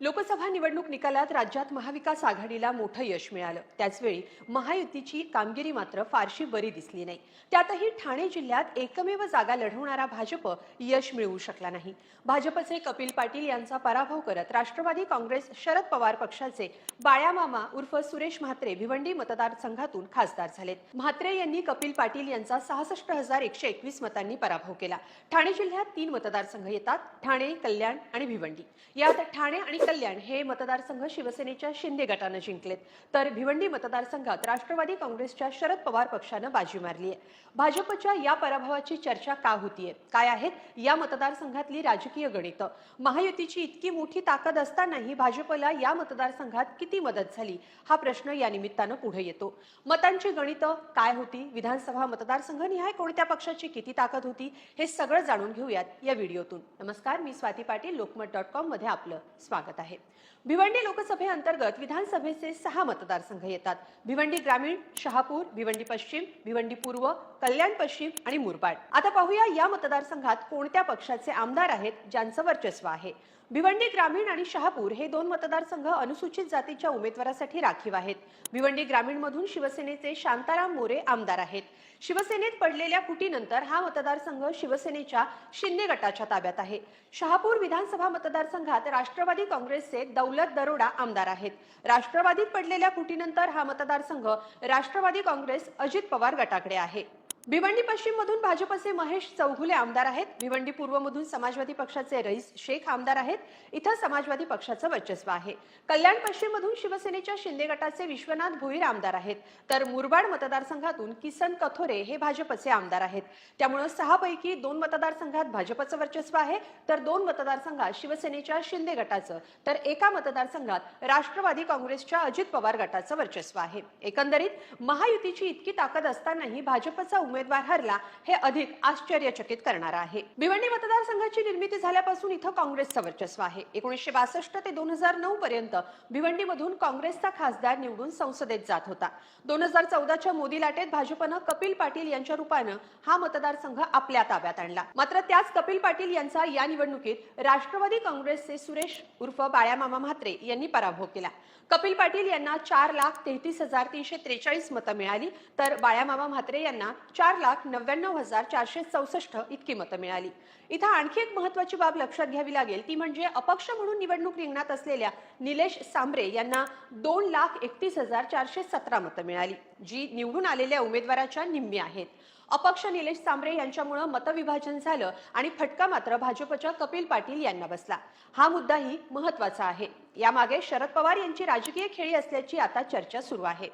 लोकसभा निवडणूक निकालात राज्यात महाविकास आघाडीला मोठं यश मिळालं. त्याचवेळी महायुतीची कामगिरी मात्र फारशी बरी दिसली नाही. त्यातही ठाणे जिल्ह्यात एकमेव जागा लढवणारा भाजप यश मिळवू शकला नाही. भाजपचे कपिल पाटील यांचा पराभव करत राष्ट्रवादी काँग्रेस शरद पवार पक्षाचे बाळ्यामामा उर्फ सुरेश म्हात्रे भिवंडी मतदारसंघातून खासदार झालेत. म्हात्रे यांनी कपिल पाटील यांचा सहासष्ट हजार एकशे एकवीस मतांनी पराभव केला. ठाणे जिल्ह्यात तीन मतदारसंघ येतात ठाणे कल्याण आणि भिवंडी. यात ठाणे आणि कल्याण हे मतदारसंघ शिवसेनेच्या शिंदे गटानं जिंकलेत. तर भिवंडी मतदारसंघात राष्ट्रवादी काँग्रेसच्या शरद पवार पक्षानं बाजी मारली आहे भाजपच्या या पराभवाची चर्चा का होतीये? काय आहेत या मतदारसंघातली राजकीय गणितं? महायुतीची इतकी मोठी ताकद असतानाही भाजपला या मतदारसंघात किती मदत झाली? हा प्रश्न या निमित्तानं पुढे येतो. मतांची गणितं काय होती? विधानसभा मतदारसंघ निहाय कोणत्या पक्षाची किती ताकद होती? हे सगळं जाणून घेऊयात या व्हिडिओतून. नमस्कार मी स्वाती पाटील लोकमत डॉट कॉममध्ये आपलं स्वागत. आहे. भिवंडी लोकसभेअंतर्गत विधानसभेचे सहा मतदारसंघ येतात. भिवंडी ग्रामीण शहापूर भिवंडी पश्चिम भिवंडी पूर्व कल्याण पश्चिम आणि मुरबाड. आता पाहूया या मतदारसंघात कोणत्या पक्षाचे आमदार आहेत ज्यांचं वर्चस्व आहे. भिवंडी ग्रामीण आणि शहापूर हे दोन मतदारसंघ अनुसूचित जातीच्या उमेदवारासाठी राखीव आहेत. भिवंडी ग्रामीण मधून शिवसेनेचे शांताराम मोरे आमदार आहेत. शिवसेनेत पडलेल्या फुटीनंतर हा मतदारसंघ शिवसेनेच्या शिंदे गटाच्या ताब्यात आहे. शहापूर विधानसभा मतदारसंघात राष्ट्रवादी काँग्रेसचे दौलत दरोडा आमदार आहेत. राष्ट्रवादीत पडलेल्या फुटीनंतर हा मतदारसंघ राष्ट्रवादी काँग्रेस अजित पवार गटाकडे आहे. भिवंडी पश्चिम मधून भाजपचे महेश चौघुले आमदार आहेत. भिवंडी पूर्व मधून समाजवादी पक्षाचे रईस शेख आमदार आहेत. इथं समाजवादी पक्षाचं वर्चस्व आहे. कल्याण पश्चिम मधून शिवसेनेच्या शिंदे गटाचे विश्वनाथ भोईर आमदार आहेत. तर मुरबाड मतदारसंघातून किसन कथोरे हे भाजपचे आमदार आहेत. त्यामुळे सहापैकी दोन मतदारसंघात भाजपचं वर्चस्व आहे. तर दोन मतदारसंघात शिवसेनेच्या शिंदे गटाचं तर एका मतदारसंघात राष्ट्रवादी काँग्रेसच्या अजित पवार गटाचं वर्चस्व आहे. एकंदरीत महायुतीची इतकी ताकद असतानाही भाजपचा उमेदवार उमेदवार हरला हे अधिक आश्चर्यचकित करणार आहे. भिवंडी मतदारसंघाची निर्मिती झाल्यापासून इथं काँग्रेसचं वर्चस्व आहे. एकोणीसशे बासष्ट ते दोन हजार नऊ पर्यंत भिवंडीमधून काँग्रेसचा खासदार निवडून संसदेत जात होता. दोन हजार चौदाच्या मोदी लाटेत भाजपनं कपिल पाटील यांच्या रूपानं हा मतदारसंघ आपल्या ताब्यात आणला. मात्र त्याच कपिल पाटील यांचा या निवडणुकीत राष्ट्रवादी काँग्रेसचे सुरेश उर्फ बाळ्यामामा म्हात्रे यांनी पराभव केला. कपिल पाटील यांना चार लाख तेहतीस हजार तीनशे त्रेचाळीस मतं मिळाली तर बाळ्यामामा म्हात्रे यांना चार लाख नव्याण्णव हजार चारशे चौसष्ट इतकी मतं मिळाली. इथं आणखी एक महत्वाची बाब लक्षात घ्यावी लागेल ती म्हणजे अपक्ष म्हणून निवडणूक रिंगणात असलेल्या निलेश सांबरे यांना दोन लाख एकतीस हजार चारशे सतरा मतं मिळाली जी निवडून आलेल्या उमेदवाराच्या निम्मी आहेत. अपक्ष निलेश सांबरे यांच्यामुळे मतविभाजन झालं आणि फटका मात्र भाजपच्या कपिल पाटील यांना बसला. हा मुद्दाही महत्त्वाचा आहे. यामागे शरद पवार यांची राजकीय खेळी असल्याची आता चर्चा सुरू आहे.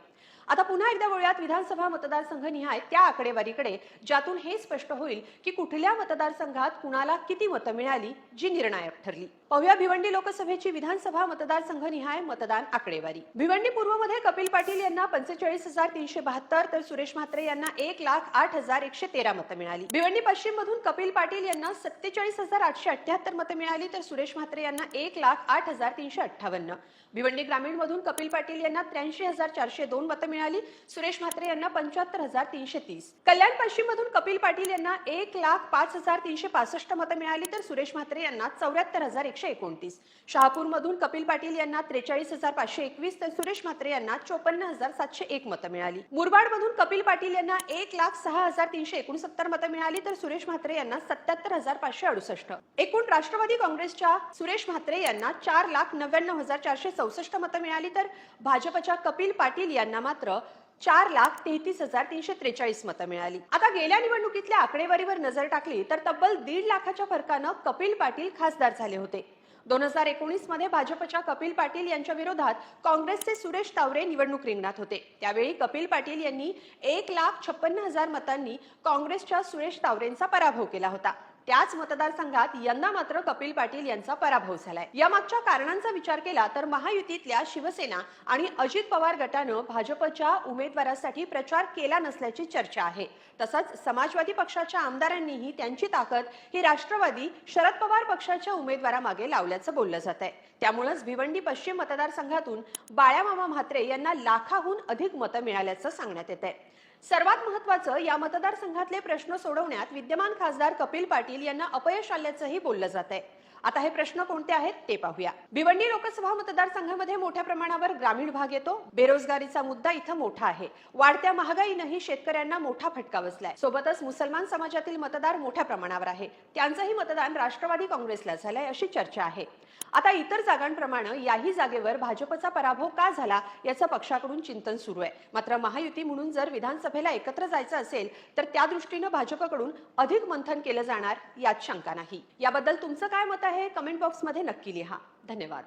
आता पुन्हा एकदा वळूयात विधानसभा मतदारसंघ निहाय त्या आकडेवारीकडे ज्यातून हे स्पष्ट होईल की कुठल्या मतदारसंघात कुणाला किती मतं मिळाली जी निर्णायक ठरली. पाहूया भिवंडी लोकसभेची विधानसभा मतदारसंघ निहाय मतदान आकडेवारी. भिवंडी पूर्वमध्ये कपिल पाटील यांना पंचेचाळीस हजार तीनशे बहात्तर तर सुरेश म्हात्रे यांना एक लाख आठ हजार एकशे तेरा मतं मिळाली. भिवंडी पश्चिम मधून कपिल पाटील यांना सत्तेचाळीस हजार आठशे अठ्याहत्तर मतं मिळाली तर सुरेश म्हात्रे यांना एक लाख आठ हजार तीनशे अठ्ठावन्न. भिवंडी ग्रामीण मधून कपिल पाटील यांना त्र्याऐंशी हजार चारशे दोन मतं मिळाली मिळाली. सुरेश म्हात्रे यांना पंच्याहत्तर हजार तीनशे तीस. कल्याण पश्चिम मधून कपिल पाटील यांना एक लाख पाच हजार तीनशे पासष्ट मतं मिळाली तर सुरेश म्हात्रे यांना चौऱ्याहत्तर हजार एकशे एकोणतीस. शहापूर मधून कपिल पाटील यांना त्रेचाळीस हजार पाचशे एकवीस तर सुरेश म्हात्रे यांना चोपन्न हजार सातशे एक मतं मिळाली. मुरबाड मधून कपिल पाटील यांना एक लाख सहा हजार तीनशे एकोणसत्तर मतं मिळाली तर सुरेश म्हात्रे यांना सत्याहत्तर हजार पाचशे अडुसष्ट. एकूण राष्ट्रवादी काँग्रेसच्या सुरेश म्हात्रे यांना चार लाख नव्याण्णव हजार चारशे चौसष्ट मतं मिळाली तर भाजपच्या कपिल पाटील यांना मात्र चार लाख तेहतीस हजार तीनशे त्रेचाळीस मतं मिळाली. आता गेल्या निवडणुकीतल्या आकडेवारीवर नजर टाकली तर तब्बल दीड लाखाच्या फरकानं कपिल पाटील खासदार झाले होते. दोन हजार एकोणीसमध्ये भाजपच्या कपिल पाटील यांच्या विरोधात काँग्रेसचे सुरेश तावरे निवडणूक रिंगणात होते. त्यावेळी कपिल पाटील यांनी एक लाख छप्पन्न हजार मतांनी काँग्रेसच्या सुरेश तावरेंचा पराभव केला होता. त्याच मतदारसंघात यंदा मात्र कपिल पाटील यांचा पराभव झालाय. या मागच्या कारणांचा विचार केला तर महायुतीतल्या शिवसेना आणि अजित पवार गटानं भाजपच्या उमेदवारासाठी प्रचार केला नसल्याची चर्चा आहे. तसंच समाजवादी पक्षाच्या आमदारांनीही त्यांची ताकद ही राष्ट्रवादी शरद पवार पक्षाच्या उमेदवारामागे लावल्याचं बोललं जात आहे त्यामुळेच भिवंडी पश्चिम मतदारसंघातून बाळ्यामामा म्हात्रे यांना लाखाहून अधिक मतं मिळाल्याचं सांगण्यात येत आहे सर्वात महत्वाचं या मतदारसंघातले प्रश्न सोडवण्यात विद्यमान खासदार कपिल पाटील यांना अपयश आल्याचंही बोललं जात आहे आता हे प्रश्न कोणते आहेत ते पाहूया. भिवंडी लोकसभा मतदारसंघामध्ये मोठ्या प्रमाणावर ग्रामीण भाग येतो. बेरोजगारीचा मुद्दा इथं मोठा आहे. वाढत्या महागाईनंही शेतकऱ्यांना मोठा फटका बसलाय. सोबतच मुसलमान समाजातील मतदार मोठ्या प्रमाणावर आहे. त्यांचंही मतदान राष्ट्रवादी काँग्रेसला झालंय अशी चर्चा आहे. आता इतर जागांप्रमाणे याही जागेवर भाजपचा पराभव का झाला याचं पक्षाकडून चिंतन सुरू आहे. मात्र महायुती म्हणून जर विधानसभेला एकत्र जायचं असेल तर त्या दृष्टीनं भाजपकडून अधिक मंथन केलं जाणार यात शंका नाही. याबद्दल तुमचं काय मत आहे? आहे कमेंट बॉक्समध्ये नक्की लिहा. धन्यवाद.